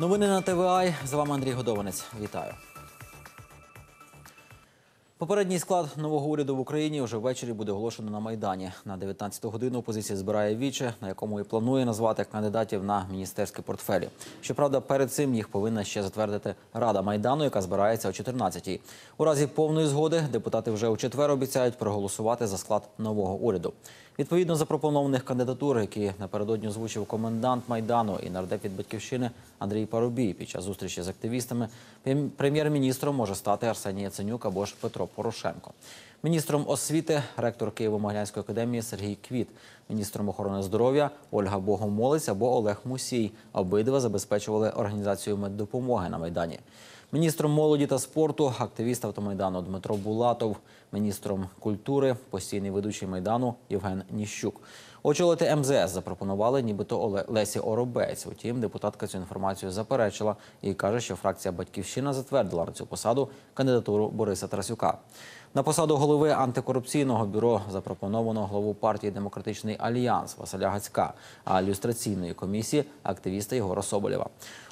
Новини на ТВА. З вами Андрій Годованець. Вітаю. Попередній склад нового уряду в Україні вже ввечері буде оголошено на Майдані. На 19 годину опозиція збирає віче, на якому і планує назвати кандидатів на міністерські портфелі. Щоправда, перед цим їх повинна ще затвердити Рада Майдану, яка збирається о 14-й. У разі повної згоди депутати вже у четвер обіцяють проголосувати за склад нового уряду. Відповідно запропонованих кандидатур, які напередодні озвучив комендант майдану і нардеп від батьківщини Андрій Парубій під час зустрічі з активістами, прем'єр-міністром може стати Арсеній Яценюк або ж Петро Порошенко. Міністром освіти ректор Києво-Могилянської академії Сергій Квіт, міністром охорони здоров'я Ольга Богомолець або Олег Мусій. Обидва забезпечували організацію меддопомоги на майдані. Міністром молоді та спорту, активіст автомайдану Дмитро Булатов, міністром культури, постійний ведучий майдану Євген Ніщук. Очолити МЗС запропонували нібито Лесі Оробець. Утім, депутатка цю інформацію заперечила і каже, що фракція Батьківщина затвердила на цю посаду кандидатуру Бориса Тарасюка. На посаду голови антикорупційного бюро запропоновано голову партії Демократичний альянс Василя Гацька, а люстраційної комісії активіста Єгора Соболєва.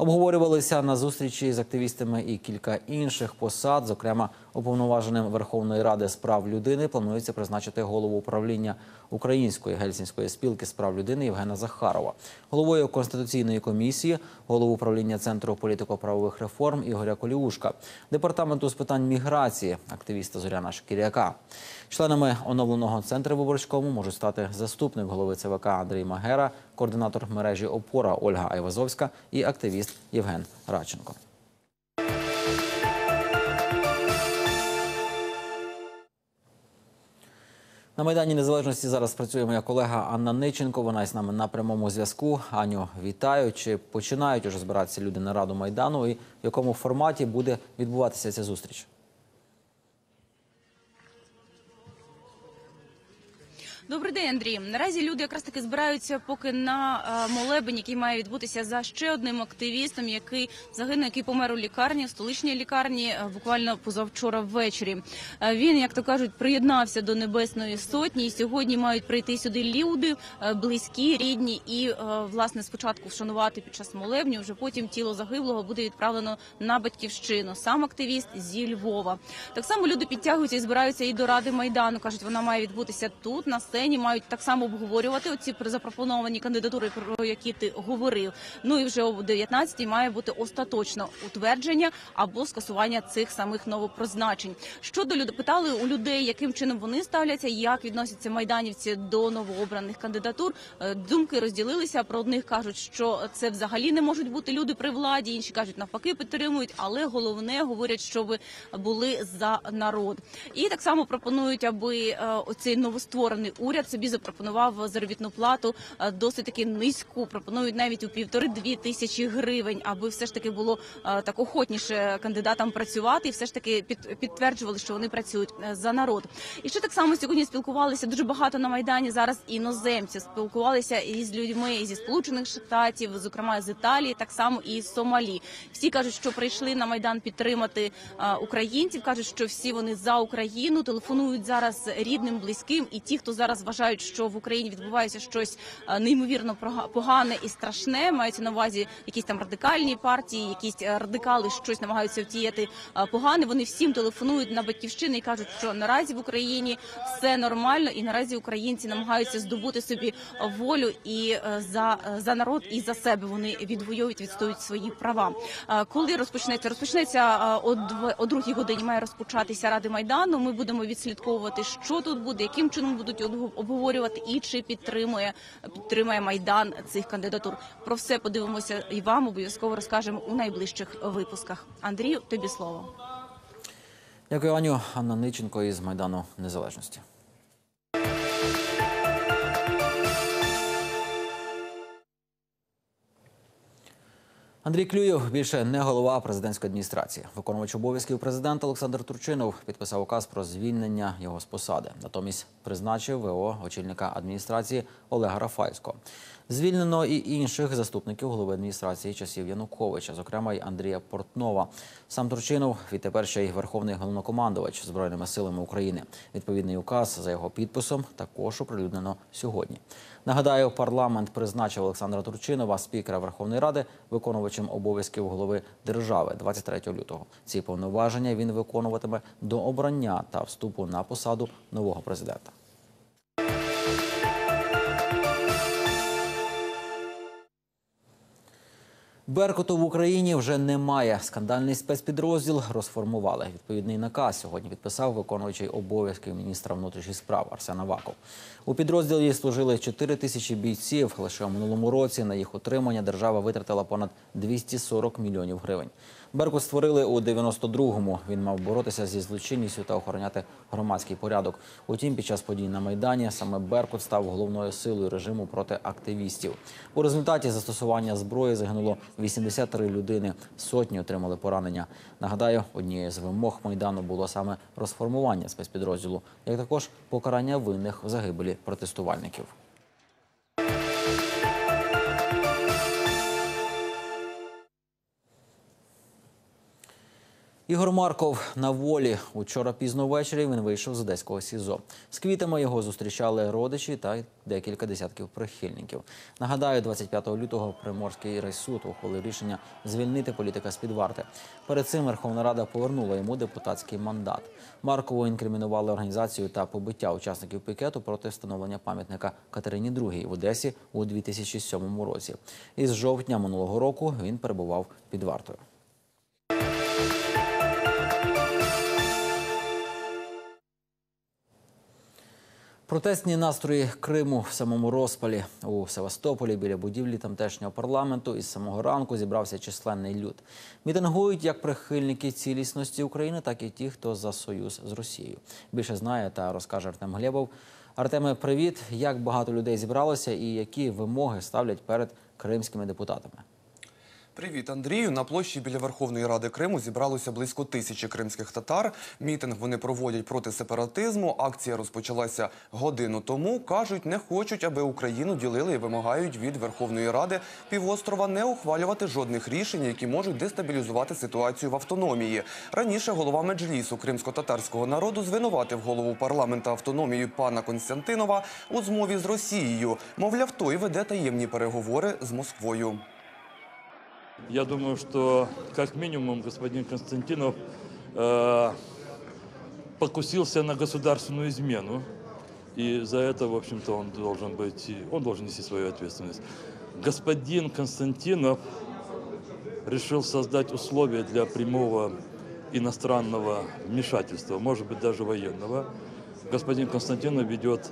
Обговорювалися на зустрічі з активістами і кілька інших посад, зокрема уповноваженим Верховної Ради з прав людини планується призначити голову управління Української гельсінської спілки з прав людини Євгена Захарова, головою конституційної комісії, голову управління центру політико-правових реформ Ігоря Коліушка, департаменту з питань міграції активіста Зоряна Шкіряка. Членами оновленого центру виборчкому можуть стати заступник голови ЦВК Андрій Магера, координатор мережі Опора Ольга Айвазовська і активіст Євген Радченко. На Майдані Незалежності зараз працює моя колега Анна Ниченко. Вона із нами на прямому зв'язку. Аню, вітаю. Чи починають уже збиратися люди на раду Майдану? І в якому форматі буде відбуватися ця зустріч? Добрий день, Андрій. Наразі люди якраз таки збираються поки на е, молебень, який має відбутися за ще одним активістом, який загинув, який помер у лікарні, в столичній лікарні, е, буквально позавчора ввечері. Е, Він, як то кажуть, приєднався до Небесної Сотні. І сьогодні мають прийти сюди люди, близькі, рідні, і власне спочатку вшанувати під час молебню. Вже потім тіло загиблого буде відправлено на батьківщину. Сам активіст зі Львова. Так само люди підтягуються і збираються і до ради майдану. кажуть, вона має відбутися тут на сцені. Мають так само обговорювати оці запропоновані кандидатури, про які ти говорив. Ну і вже о 19-й має бути остаточно утвердження або скасування цих самих новопризначень. Щодо люд... питали у людей, яким чином вони ставляться, як відносяться майданівці до новообраних кандидатур. Е, Думки розділилися. Про одних кажуть, що це взагалі не можуть бути люди при владі. Інші кажуть, навпаки, підтримують. Але головне говорять, щоб були за народ. І так само пропонують, аби е, оцей новостворений уряд собі запропонував заробітну плату е, досить таки низьку. Пропонують навіть у півтори-дві тисячі гривень, аби все ж таки було е, так охотніше кандидатам працювати, і все ж таки під, підтверджували, що вони працюють е, за народ. І ще так само сьогодні спілкувалися дуже багато на майдані. Зараз іноземці спілкувалися і з людьми зі сполучених штатів, зокрема з Італії, так само і з Сомалі. Всі кажуть, що прийшли на майдан підтримати українців. кажуть, що всі вони за Україну телефонують зараз рідним, близьким, і ті, хто зараз вважають, що в Україні відбувається щось е, неймовірно погане і страшне. Мається на увазі якісь там радикальні партії, якісь е, радикали щось намагаються втіяти е, погане. Вони всім телефонують на батьківщини і кажуть, що наразі в Україні все нормально, і наразі українці намагаються здобути собі волю і за, за народ, і за себе вони відвоюють, відстоюють свої права. Коли розпочнеться, розпочнеться о дв- о другій годині. Має розпочатися ради майдану. Ми будемо відслідковувати, що тут буде, яким чином будуть обговорювати і чи підтримує підтримує майдан цих кандидатур. Про все подивимося і вам обов'язково розкажемо у найближчих випусках. Андрію, тобі слово. Дякую, Аню. Анна Ниченко із Майдану Незалежності. Андрій Клюєв більше не голова президентської адміністрації. Виконувач обов'язків президента Олександр Турчинов підписав указ про звільнення його з посади. Натомість призначив ВО очільника адміністрації Олега Рафальського. Звільнено і інших заступників голови адміністрації часів Януковича, зокрема й Андрія Портнова. Сам Турчинов відтепер ще й верховний головнокомандувач збройними силами України. Відповідний указ за його підписом також оприлюднено сьогодні. Нагадаю, парламент призначив Олександра Турчинова, спікера Верховної Ради, виконувачем обов'язків голови держави 23 лютого. Ці повноваження він виконуватиме до обрання та вступу на посаду нового президента. Беркуту в Україні вже немає. Скандальний спецпідрозділ розформували. Відповідний наказ сьогодні підписав виконуючий обов'язки міністра внутрішніх справ Арсен Аваков. У підрозділі служили 4 тисячі бійців. Лише у минулому році на їх утримання держава витратила понад 240 мільйонів гривень. Беркут створили у 92-му. Він мав боротися зі злочинністю та охороняти громадський порядок. Утім, під час подій на майдані саме Беркут став головною силою режиму проти активістів. У результаті застосування зброї загинуло 83 людини. Сотні отримали поранення. Нагадаю, однією з вимог майдану було саме розформування спецпідрозділу, як також покарання винних в загибелі протестувальників. Ігор Марков на волі. Учора пізно ввечері він вийшов з одеського СІЗО. З квітами його зустрічали родичі та декілька десятків прихильників. Нагадаю, 25 лютого Приморський райсуд ухвалив рішення звільнити політика з-під варти. Перед цим Верховна Рада повернула йому депутатський мандат. Маркову інкримінували організацію та побиття учасників пікету проти встановлення пам'ятника Катерині II в Одесі у 2007 році. Із жовтня минулого року він перебував під вартою. Протестні настрої Криму в самому розпалі у Севастополі біля будівлі тамтешнього парламенту із самого ранку зібрався численний люд. Мітингують як прихильники цілісності України, так і ті, хто за союз з Росією. Більше знає та розкаже Артем Глєбов. Артеме, привіт! Як багато людей зібралося і які вимоги ставлять перед кримськими депутатами? Привіт, Андрію. На площі біля Верховної Ради Криму зібралося близько тисячі кримських татар. Мітинг вони проводять проти сепаратизму. Акція розпочалася годину тому. кажуть, не хочуть, аби Україну ділили і вимагають від Верховної Ради півострова не ухвалювати жодних рішень, які можуть дестабілізувати ситуацію в автономії. Раніше голова меджлісу кримсько-татарського народу звинуватив голову парламента автономії пана Константинова у змові з Росією. Мовляв, той веде таємні переговори з Москвою. Я думаю, что как минимум господин Константинов э, покусился на государственную измену, и за это, в общем-то, он должен быть, он должен нести свою ответственность. Господин Константинов решил создать условия для прямого иностранного вмешательства, может быть, даже военного. Господин Константинов ведет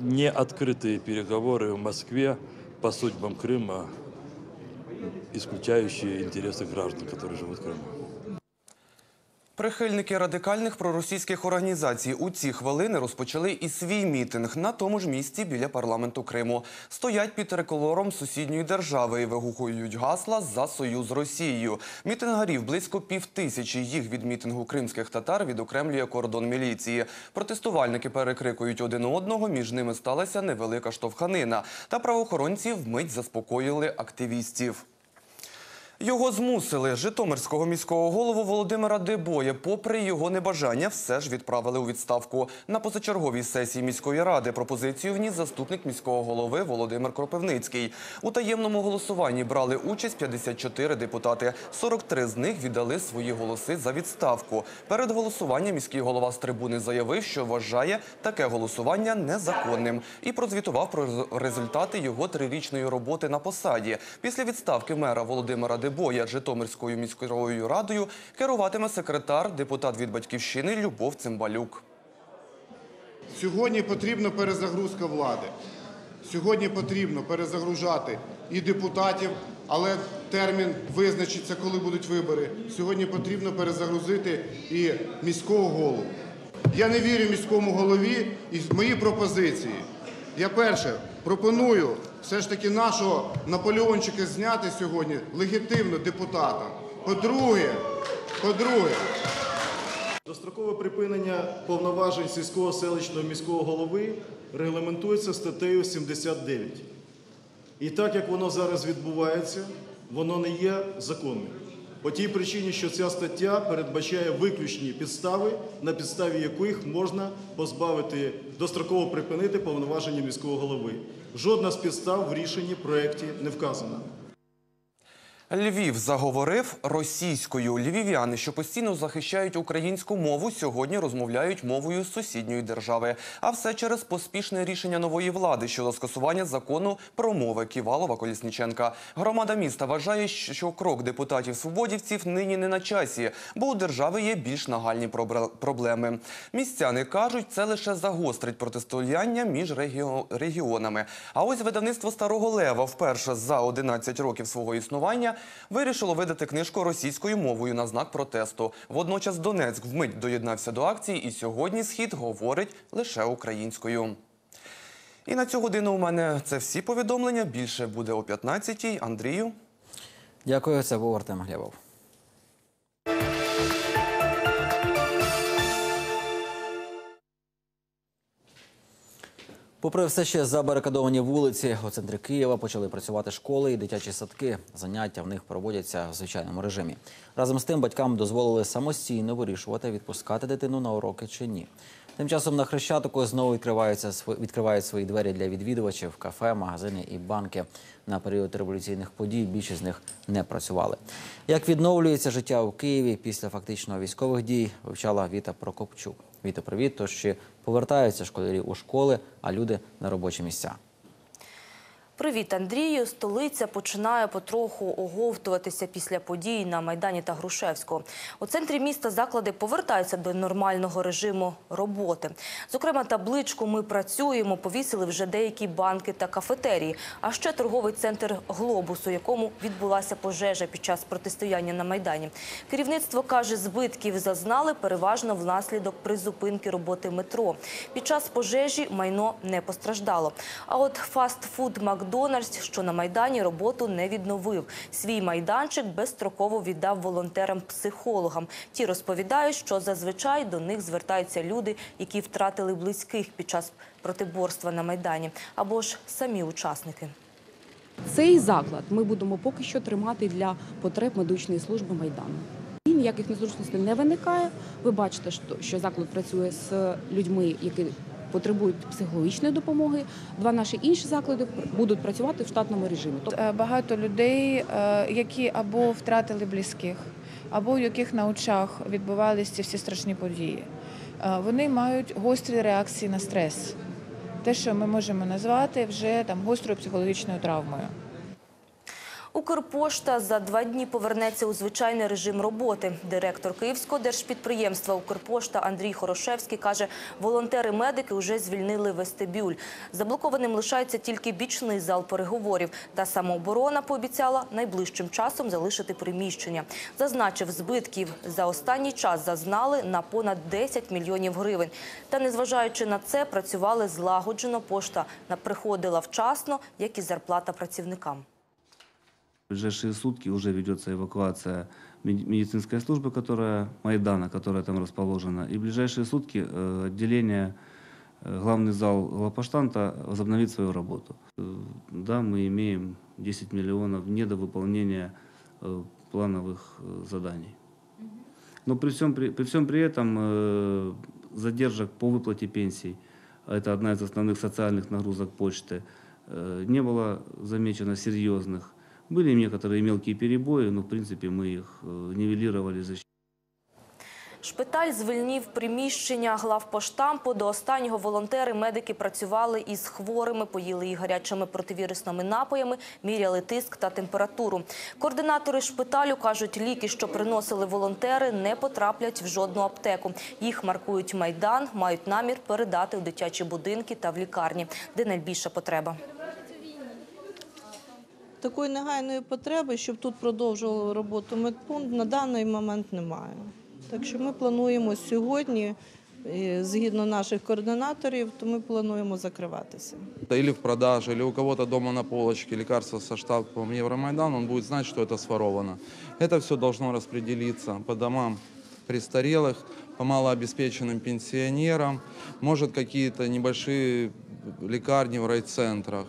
неоткрытые переговоры в Москве по судьбам Крыма, исключающие интересы граждан, которые живут в Крыму. Прихильники радикальних проросійських організацій у ці хвилини розпочали і свій мітинг на тому ж місці біля парламенту Криму. Стоять під триколором сусідньої держави і вигукують гасла за союз Росією. Мітингарів близько півтисячі. Їх від мітингу кримських татар відокремлює кордон міліції. Протестувальники перекрикують один одного. Між ними сталася невелика штовханина. Та правоохоронці вмить заспокоїли активістів. Його змусили. Житомирського міського голову Володимира Дебоя, попри його небажання, все ж відправили у відставку. На позачерговій сесії міської ради пропозицію вніс заступник міського голови Володимир Кропивницький. У таємному голосуванні брали участь 54 депутати. 43 з них віддали свої голоси за відставку. Перед голосуванням міський голова з трибуни заявив, що вважає таке голосування незаконним і прозвітував про результати його трирічної роботи на посаді. Після відставки мера Володимира Дебоя Житомирською міською радою керуватиме секретар, депутат від батьківщини Любов Цимбалюк. Сьогодні потрібна перезагрузка влади. Сьогодні потрібно перезагружати і депутатів, але термін визначиться, коли будуть вибори. Сьогодні потрібно перезагрузити і міського голову. Я не вірю міському голові і мої пропозиції. Я перше пропоную все ж таки нашого Наполеончика зняти сьогодні легітимно депутатам. По-друге, по-друге, Дострокове припинення повноважень сільського селищного міського голови регламентується статтею 79. І так як воно зараз відбувається, воно не є законним. По тій причині, що ця стаття передбачає виключні підстави, на підставі яких можна позбавити достроково припинити повноваження міського голови. Жодна з підстав в рішенні проєкті не вказана. Львів заговорив російською. Львів'яни, що постійно захищають українську мову, сьогодні розмовляють мовою сусідньої держави. А все через поспішне рішення нової влади щодо скасування закону про мови Ківалова-Колісніченка. Громада міста вважає, що крок депутатів-свободівців нині не на часі, бо у держави є більш нагальні проблеми. Містяни кажуть, це лише загострить протистояння між регіонами. А ось видавництво Старого Лева вперше за 11 років свого існування вирішило видати книжку російською мовою на знак протесту. Водночас Донецьк вмить доєднався до акції, і сьогодні схід говорить лише українською. І на цю годину у мене це всі повідомлення. Більше буде о 15-й. Андрію. Дякую, це був Артем Глєбов. Попри все ще забарикадовані вулиці, у центрі Києва почали працювати школи і дитячі садки. Заняття в них проводяться в звичайному режимі. Разом з тим батькам дозволили самостійно вирішувати, відпускати дитину на уроки чи ні. Тим часом на Хрещатику знову відкриваються відкривають свої двері для відвідувачів, кафе, магазини і банки. На період революційних подій більшість з них не працювали. Як відновлюється життя у Києві після фактично військових дій, вивчала Віта Прокопчук. Віта, привіт. Тож чи повертаються школярі у школи, а люди на робочі місця? Привіт, Андрію. Столиця починає потроху оговтуватися після подій на Майдані та Грушевського. У центрі міста заклади повертаються до нормального режиму роботи. Зокрема, табличку Ми працюємо повісили вже деякі банки та кафетерії. А ще торговий центр Глобус, у якому відбулася пожежа під час протистояння на Майдані. Керівництво каже, збитків зазнали переважно внаслідок призупинки роботи метро. Під час пожежі майно не постраждало. А от фастфуд Макдональдс, що на Майдані роботу не відновив. Свій майданчик безстроково віддав волонтерам-психологам. Ті розповідають, що зазвичай до них звертаються люди, які втратили близьких під час протиборства на Майдані, або ж самі учасники. Цей заклад ми будемо поки що тримати для потреб медичної служби Майдану. Ніяких незручностей не виникає. Ви бачите, що заклад працює з людьми, які потребують психологічної допомоги. Два наші інші заклади будуть працювати в штатному режимі. Е, багато людей, е, які або втратили близьких, або у яких на очах відбувалися ці всі страшні події. Е, Вони мають гострі реакції на стрес. Те, що ми можемо назвати вже там гострою психологічною травмою. Укрпошта за два дні повернеться у звичайний режим роботи. Директор Київського держпідприємства Укрпошта Андрій Хорошевський каже, волонтери-медики вже звільнили вестибюль. Заблокованим лишається тільки бічний зал переговорів. Та самооборона пообіцяла найближчим часом залишити приміщення. Зазначив, збитків за останній час зазнали на понад 10 мільйонів гривень. Та незважаючи на це, працювали злагоджено. Пошта приходила вчасно, як і зарплата працівникам. В ближайшие сутки уже ведется эвакуация мед- медицинской службы, которая Майдана, которая там расположена. И в ближайшие сутки э, отделение, э, главный зал главпоштанта возобновит свою работу. Э, Да, мы имеем 10 миллионов недовыполнения плановых заданий. Но при всем при, при всем при этом задержек по выплате пенсий, а это одна из основных социальных нагрузок почты, не было замечено серьезных. Были некоторые мелкие перебои, но в принципе мы их э, нивелировали за счет Шпиталь звільнив приміщення главпоштампу. До останнього волонтери, медики працювали із хворими, поїли їх гарячими противірусними напоями, міряли тиск та температуру. Координатори шпиталю кажуть, ліки, що приносили волонтери, не потраплять в жодну аптеку. Їх маркують майдан, мають намір передати у дитячі будинки та в лікарні, де найбільша потреба. Такої негайної потреби, щоб тут продовжували роботу медпункт, на даний момент немає. Так що ми плануємо сьогодні, е, згідно наших координаторів, то ми плануємо закриватися. или в продаже, или у кого-то дома на полочке лекарства со штампом Евромайдан, он будет знать, что это своровано. Это все должно распределиться по домам престарелых, по малообеспеченным пенсионерам, может какие-то небольшие лекарни в райцентрах.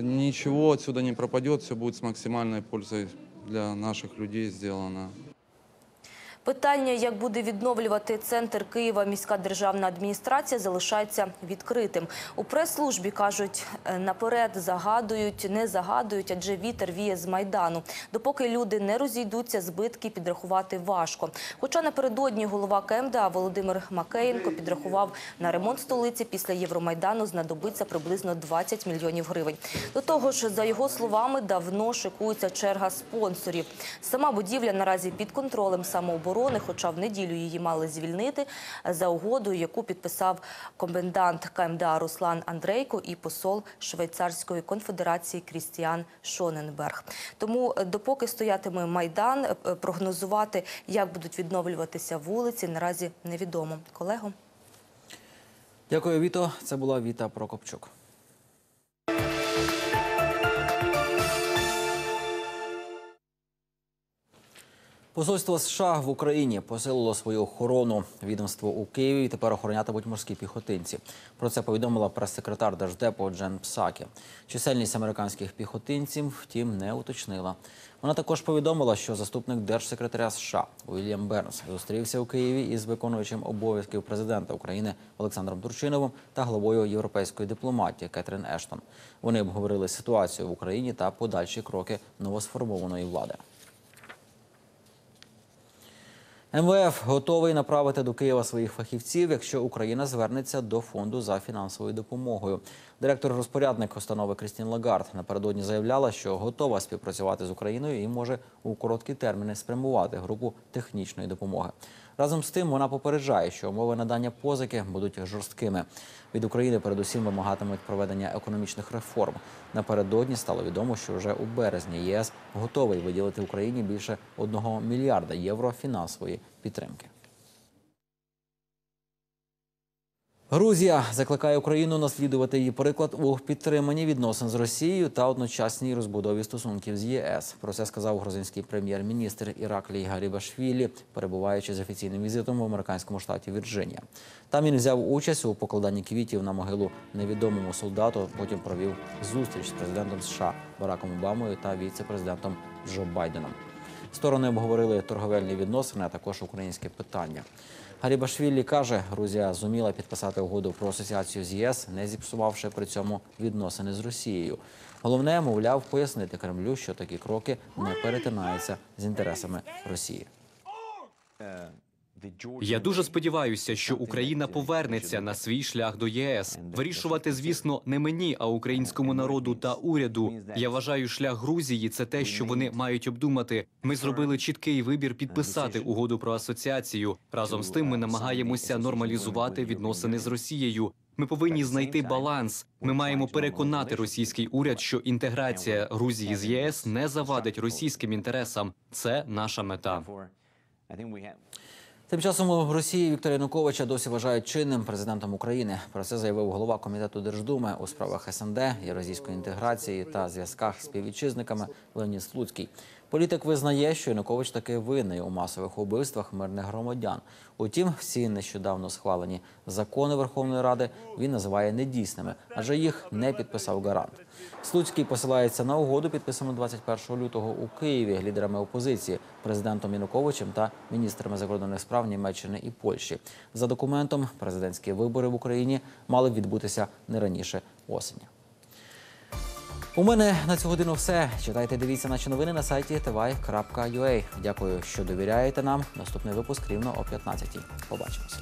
Ничего отсюда не пропадет, все будет с максимальной пользой для наших людей сделано. Питання, як буде відновлювати центр Києва міська державна адміністрація, залишається відкритим. У прес-службі кажуть, е, наперед загадують, не загадують, адже вітер віє з майдану. Допоки люди не розійдуться, збитки підрахувати важко. Хоча напередодні голова КМДА Володимир Макеєнко підрахував на ремонт столиці після Євромайдану знадобиться приблизно 20 мільйонів гривень. До того ж, за його словами, давно шикується черга спонсорів. Сама будівля наразі під контролем самооборони, хоча в неділю її мали звільнити за угодою, яку підписав комендант КМДА Руслан Андрейко і посол Швейцарської конфедерації Крістіан Шоненберг. Тому, е, допоки стоятиме майдан, е, е, прогнозувати, як будуть відновлюватися вулиці, наразі невідомо. Колего. Дякую, Віто. Це була Віта Прокопчук. Посольство США в Україні посилило свою охорону. Відомство у Києві тепер охоронятимуть морські піхотинці. Про це повідомила прес-секретар Держдепу Джен Псакі. Чисельність американських піхотинців, втім, не уточнила. Вона також повідомила, що заступник держсекретаря США Уільям Бернс зустрівся у Києві із виконуючим обов'язків президента України Олександром Турчиновим та главою європейської дипломатії Кетрін Ештон. Вони обговорили ситуацію в Україні та подальші кроки новосформованої влади. МВФ готовий направити до Києва своїх фахівців, якщо Україна звернеться до фонду за фінансовою допомогою. Директор-розпорядник установи Крістін Лагард напередодні заявляла, що готова співпрацювати з Україною і може у короткі терміни спрямувати групу технічної допомоги. Разом з тим вона попереджає, що умови надання позики будуть жорсткими. Від України передусім вимагатимуть проведення економічних реформ. Напередодні стало відомо, що вже у березні ЄС готовий виділити Україні більше 1 мільярда євро фінансової підтримки. Грузія закликає Україну наслідувати її приклад у підтриманні відносин з Росією та одночасній розбудові стосунків з ЄС. Про це сказав грузинський прем'єр-міністр Іраклій Гарібашвілі, перебуваючи з офіційним візитом в американському штаті Вірджинія. Там він взяв участь у покладанні квітів на могилу невідомому солдату. Потім провів зустріч з президентом США Бараком Обамою та віце-президентом Джо Байденом. Сторони обговорили торговельні відносини, а також українське питання. Гарібашвілі каже, Грузія зуміла підписати угоду про асоціацію з ЄС, не зіпсувавши при цьому відносини з Росією. Головне, мовляв, пояснити Кремлю, що такі кроки не перетинаються з інтересами Росії. Я дуже сподіваюся, що Україна повернеться на свій шлях до ЄС. Вирішувати, звісно, не мені, а українському народу та уряду. Я вважаю, шлях Грузії це те, що вони мають обдумати. Ми зробили чіткий вибір підписати угоду про асоціацію. Разом з тим, ми намагаємося нормалізувати відносини з Росією. Ми повинні знайти баланс. Ми маємо переконати російський уряд, що інтеграція Грузії з ЄС не завадить російським інтересам. Це наша мета. Тим часом у Росії Віктора Януковича досі вважають чинним президентом України. Про це заявив голова комітету Держдуми у справах СНД, євразійської інтеграції та зв'язках з співвітчизниками Леонід Слуцький. Політик визнає, що Янукович таки винний у масових убивствах мирних громадян. Утім, всі нещодавно схвалені закони Верховної Ради він називає недійсними, адже їх не підписав гарант. Слуцький посилається на угоду, підписану 21 лютого у Києві лідерами опозиції, президентом Януковичем та міністрами закордонних справ Німеччини і Польщі. За документом, президентські вибори в Україні мали відбутися не раніше осені. У мене на цю годину все. Читайте, дивіться наші новини на сайті tv.ua. Дякую, що довіряєте нам. Наступний випуск рівно о 15-й. Побачимось.